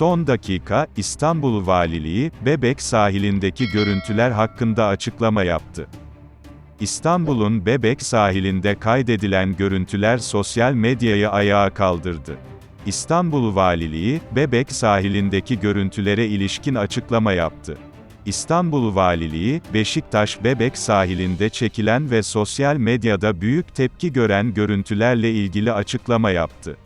Son dakika, İstanbul Valiliği, Bebek sahilindeki görüntüler hakkında açıklama yaptı. İstanbul'un Bebek sahilinde kaydedilen görüntüler sosyal medyayı ayağa kaldırdı. İstanbul Valiliği, Bebek sahilindeki görüntülere ilişkin açıklama yaptı. İstanbul Valiliği, Beşiktaş Bebek sahilinde çekilen ve sosyal medyada büyük tepki gören görüntülerle ilgili açıklama yaptı.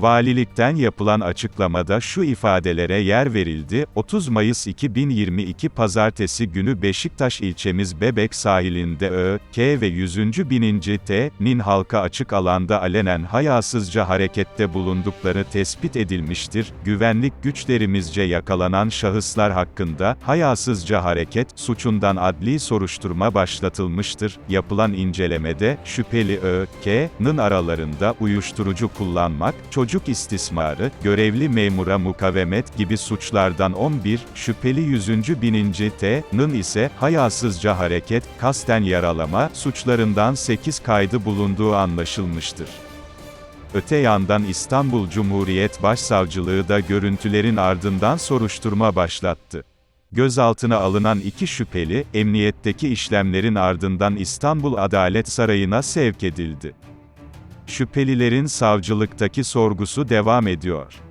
Valilikten yapılan açıklamada şu ifadelere yer verildi, 30 Mayıs 2022 Pazartesi günü Beşiktaş ilçemiz Bebek sahilinde Ö, K ve 100. bininci T.'nin halka açık alanda alenen hayasızca harekette bulundukları tespit edilmiştir. Güvenlik güçlerimizce yakalanan şahıslar hakkında, hayasızca hareket, suçundan adli soruşturma başlatılmıştır. Yapılan incelemede, şüpheli Ö, K.'nın aralarında uyuşturucu kullanmak, çocuk istismarı, görevli memura mukavemet gibi suçlardan 11, şüpheli 100. bininci T.'nın ise hayasızca hareket, kasten yaralama suçlarından 8 kaydı bulunduğu anlaşılmıştır. Öte yandan İstanbul Cumhuriyet Başsavcılığı da görüntülerin ardından soruşturma başlattı. Gözaltına alınan iki şüpheli, emniyetteki işlemlerin ardından İstanbul Adalet Sarayı'na sevk edildi. Şüphelilerin savcılıktaki sorgusu devam ediyor.